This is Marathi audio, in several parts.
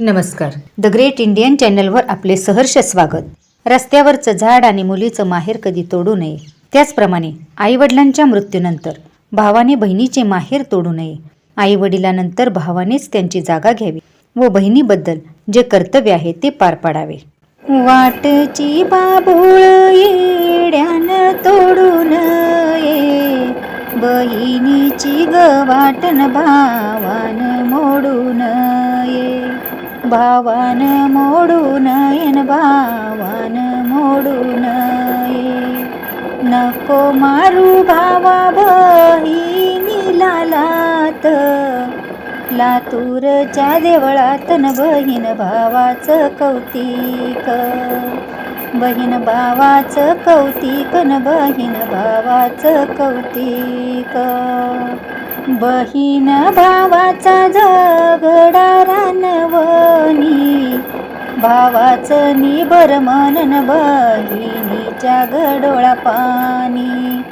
नमस्कार. द ग्रेट इंडियन चॅनलवर आपले सहर्ष स्वागत. रस्त्यावरचं झाड आणि मुलीचं माहेर कधी तोडू नये. त्याचप्रमाणे आईवडिलांच्या मृत्यूनंतर भावाने बहिणीचे माहेर तोडू नये. आईवडिलांनंतर भावानेच त्यांची जागा घ्यावी व बहिणीबद्दल जे कर्तव्य आहे ते पार पाडावे. वाटची बाबूळ येड्यान तोडून ये बहिणीची ग वाटन भावान मोडून भावान मोडून येन भावान मोडून ये नको मारू भावा बहिणीला लात लातूरच्या देवळात न बहीण भावाचं कौतिक. बहीण भावाचं कौतिक न बहीण भावाचं कौतिक. बहीण भावाचा झगडा रानवणी भावाचं निबर मनन बहिणीच्या गडोळा पाणी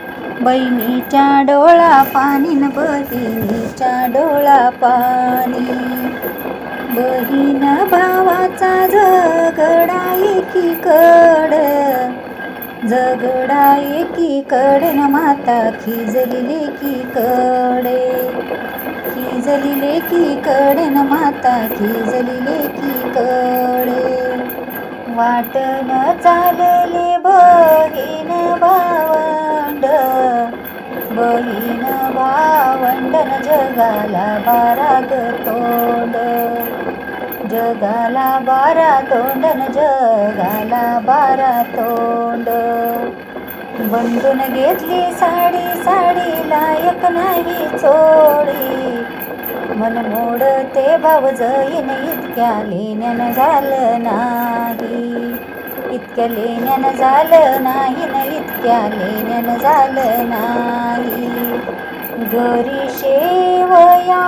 बहिणीच्या डोळा पाणी न बहिणीच्या डोळा पाणी. बहीण भावाचा झगडा एकीकडे झगडा एकीकडे न माता खिजली लेकीकडे खिजली कडे न माता खिजली लेकीकडे वाटण चालले बहीण भावंड. बहीण भावंडन जगाला बारा ग तोंड. जगाला बारा तोंडन जगाला बारा तोंड. बंधून घेतली साडी साडी लायक नाही चोळी. मन मोडते भाव जईन इतक्या लेण्यानं झालं नाही. इतक्या लेण्यानं झालं नाही न इतक्या लेण्यानं झालं नाही. घरी शेवया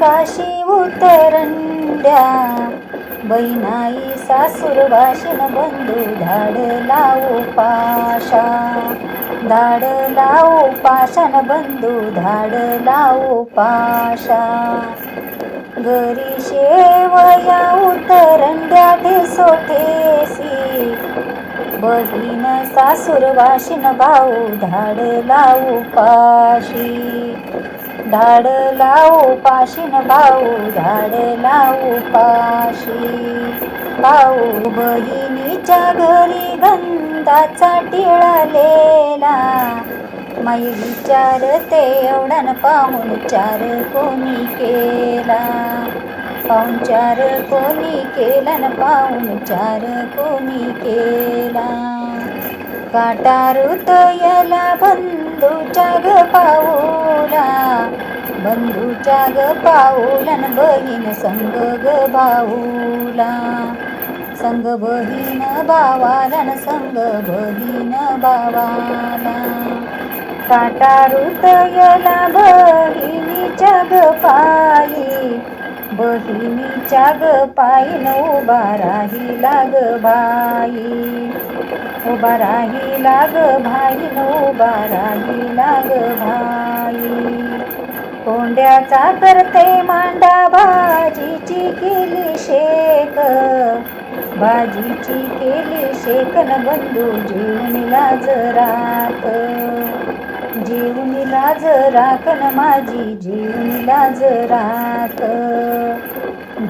काशी तरंड्या. बहिणाई सासूर वाशिन बंधू धाड लावू पाशा. धाड लावू पाशान बंधू धाड लावू पाशा. घरी शेवया उतरंड्या ठेसो ठेसी बहीण सासूर वाशिन भाऊ धाड लावू पाशी. धाड लावू पाशीन भाऊ धाड लावू पाशी. भाऊ बहिणीच्या घरी गंधाचा टिळालेला माई विचारते एवढ्यानं पाहून चार कोणी केला. पाहून चार कोणी केला न पाहून चार कोणी केला. काटारुत याला बंधूच्या ग पाऊ बंधूच्या ग पाऊलन न बहीण संग ग भाऊला संग बहीण भावाला संग बहीण भावाला काटारुत याला बहिणीच्या ग पायी बहिणीच्या ग पायीन उभा राहिला ग भाई उभा राहिला ग भाईन उभा राहिला ग भाई. कोंड्याचा करते मांडा भाजीची केली शेक. भाजीची केली शेकन बंधू जीवनीला जरात जीवनीला जेवून राखन माझी जीवनीला जरात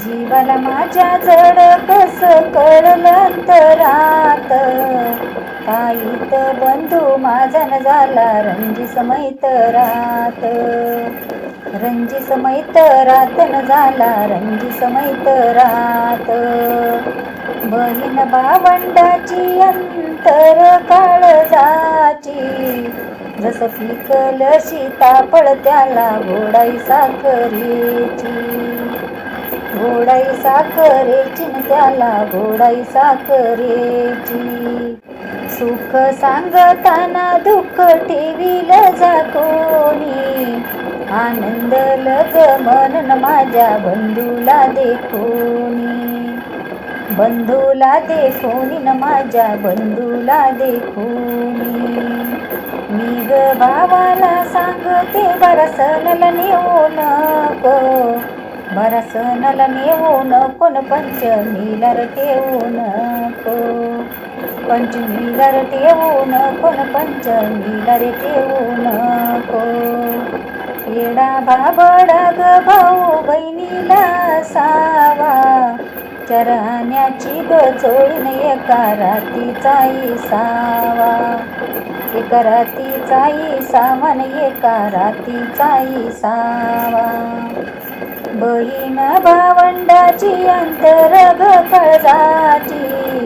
जीवाला माझ्या जड कस कळलं तरात काहीत बंधू माझा न झाला रंजी समैत रात. रंजी समैत रात न झाला रंजी समैत रात. बहीण भावंडाची अंतर काळजाची जसं पिकल सीताफळ त्याला घोडाई साखरेची. घोडाई साखरेची न त्याला घोडाई साखरेची. सुख सांगताना दुःख ठेवील कोणी? आनंद लग मन माझ्या बंधूला देखोनी. बंधूला देखोनी न माझ्या बंधूला देखोनी. मी ग भावाला सांगते बरसनला नेऊ नको. बारा सणाला नको कोण पंचमीला र ठेवू नको. पंचमीला र ठेवून कोण पंचमीला रे ठेवू नको. येडा बाबडग भाऊ बहिणीला सावा. चरण्याची ग चोळीन एका रातीचा सावा. एका रातीचा सामान एका रातीचा सावा. बहीण भावंडाची अंतरग कळजाची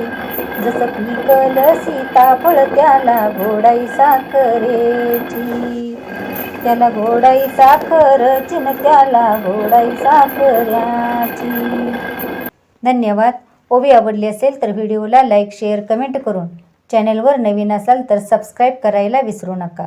जसं पिकल सीताफळ त्याला गोडाई साखरेची. त्याला घोडाई साखर चिन त्याला घोडाई साखऱ्याची धन्यवाद. ओवी आवडली असेल तर व्हिडिओला लाईक शेअर कमेंट करून चॅनलवर नवीन असाल तर सबस्क्राईब करायला विसरू नका.